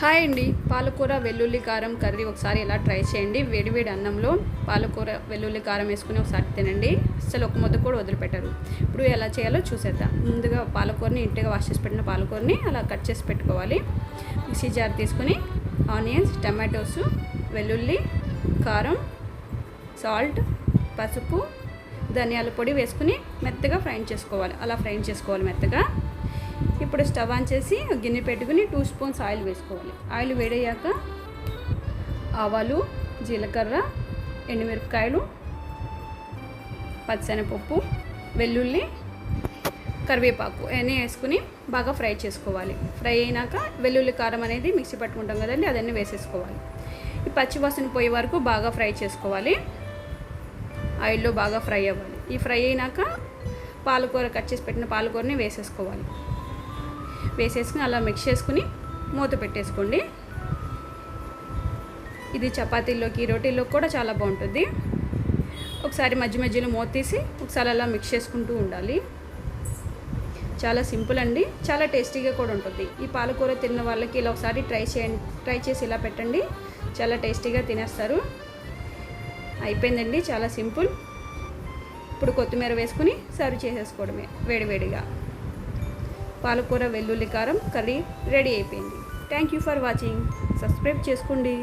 Hi అండి. పాలకూర వెల్లుల్లి కారం కర్రీ ఒకసారి ఎలా ట్రై చేయండి. వేడివేడి అన్నంలో పాలకూర వెల్లుల్లి కారం వేసుకుని ఒకసారి తినండి. అసలు ఒక ముద్ద కూడా వదిలిపెట్టరు. ఇప్పుడు ఎలా చేయాలో చూసేద్దాం. ముందుగా పాలకూరని ఇంటిగా వాష్ చేసి పెట్టిన పాలకూరని అలా కట్ చేసి పెట్టుకోవాలి. మిక్సీ జార్ తీసుకుని ఆనియన్స్ టమాటోస్ వెల్లుల్లి కారం సాల్ట్ పసుపు ధనియాల పొడి వేసుకుని మెత్తగా ఫ్రై చేసుకోవాలి. అలా ఫ్రై చేసుకోవాలి మెత్తగా. ఇప్పుడు స్టవ్ ఆన్ చేసి గిన్నె పెట్టుకుని టూ స్పూన్స్ ఆయిల్ వేసుకోవాలి. ఆయిల్ వేడయ్యాక ఆవాలు జీలకర్ర ఎండుమిరపకాయలు పచ్చనపప్పు వెల్లుల్లి కరివేపాకు అన్నీ వేసుకుని బాగా ఫ్రై చేసుకోవాలి. ఫ్రై అయినాక వెల్లుల్లి కారం అనేది మిక్సీ పట్టుకుంటాం కదండి అదన్నీ వేసేసుకోవాలి. ఈ పచ్చివాసన పోయే వరకు బాగా ఫ్రై చేసుకోవాలి. ఆయిల్లో బాగా ఫ్రై అవ్వాలి. ఈ ఫ్రై అయినాక పాలకూర కట్ చేసి పెట్టిన పాలకూరని వేసేసుకోవాలి. వేసేసుకుని అలా మిక్స్ చేసుకుని మూత పెట్టేసుకోండి. ఇది చపాతీల్లోకి రోటీల్లోకి కూడా చాలా బాగుంటుంది. ఒకసారి మధ్య మధ్యలో మూత తీసి ఒకసారి అలా మిక్స్ చేసుకుంటూ ఉండాలి. చాలా సింపుల్ అండి. చాలా టేస్టీగా కూడా ఉంటుంది. ఈ పాలకూర తిన్న వాళ్ళకి ఇలా ఒకసారి ట్రై చేయండి ట్రై చేసి ఇలా పెట్టండి. చాలా టేస్టీగా తినేస్తారు. అయిపోయిందండి. చాలా సింపుల్. ఇప్పుడు కొత్తిమీర వేసుకుని సర్వ్ చేసేసుకోవడమే వేడివేడిగా. పాలకూర వెల్లుల్లి కారం కర్రీ రెడీ అయిపోయింది. Thank you for watching subscribe చేసుకోండి.